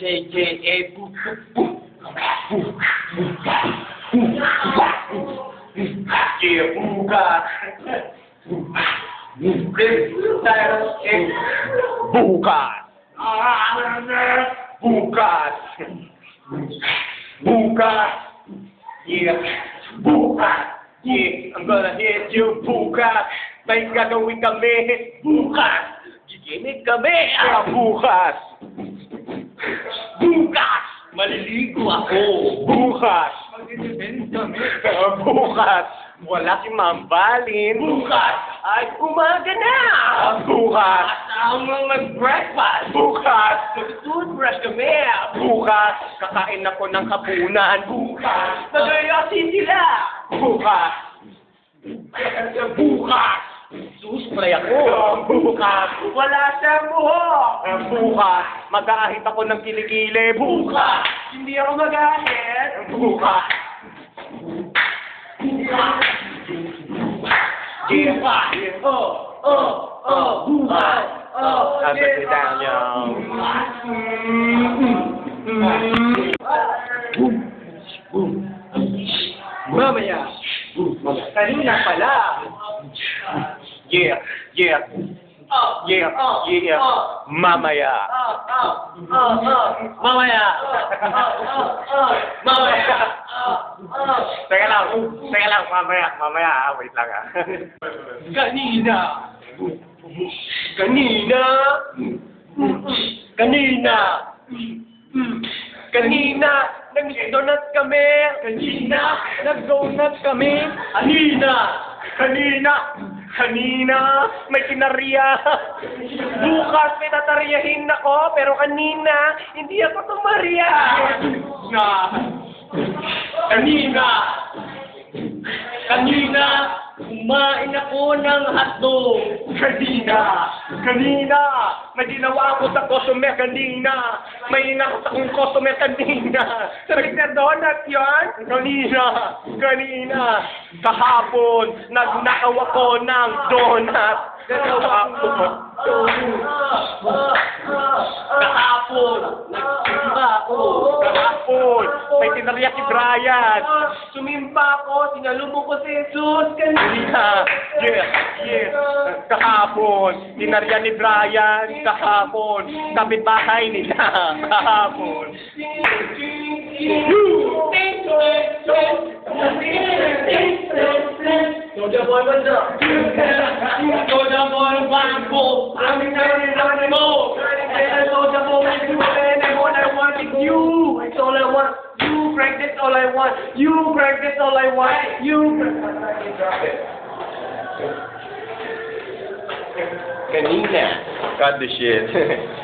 JJA. Yeah, bukas. Title is bukas. Bukas. Bukas. Yeah, bukas. Yeah, I'm gonna hit you bukas. May gagawin kami bukas. Giginig kami ah, bukas. Maliligo ako. Bukas! Magdidepend kami. Bukas! Wala si Ma'am Balin. Bukas! Ay, umaga na! Bukas! Kasama mo mag-breakfast. Bukas! Mag-toothbrush kami. Bukas! Kakain ako ng hapunan. Bukas! Magayasin sila. Bukas! Bukas! Suspray ako. Bukas. Wala siyang buhok. Bukas. Mag-aahit ako ng kilikili. Bukas. Hindi ako mag-aahit. Bukas. Bukas. Oh, oh, oh, bukas. Oh, Happy to Daniel. Mamaya. Kanina pala. Yeah, yeah. Yeah, yeah. Mamaya. Mamaya. Mamaya. Teka lang, teka lang, mamaya, mamaya, ah, wait lang ah. Kanina. Kanina. Kanina. Kanina, nag-donut kami. Kanina, nag-donut kami. Kanina. Kanina. Kanina, may kinarya. Bukas may tataryahin ako, pero kanina, hindi ako tumarya. Na. Kanina. Kanina, kumain ako ng hotdog. Kanina. Kanina, may ginawa ako sa customer kanina. May inakot akong customer kanina. Na donut yon? Kanina. Kanina. Kahapon, nagnakaw ako ng donut. Kahapon. Kahapon, nagsimba ako. Kahapon, may tinarya si Brian. Sumimba ako, sinalubong ko si Jesus kanina. Yeah, yeah. Kahapon, tinarya ni Brian. Kahapon, kapitbahay nila. Kahapon. Soldier boy, what's up? Soldier boy, blanco. I'm in the animal. Soldier boy, what's up? You. It's all I want. You, Greg, that's all I want. You, Greg, that's all I want. You, Kanina. Cut the shit.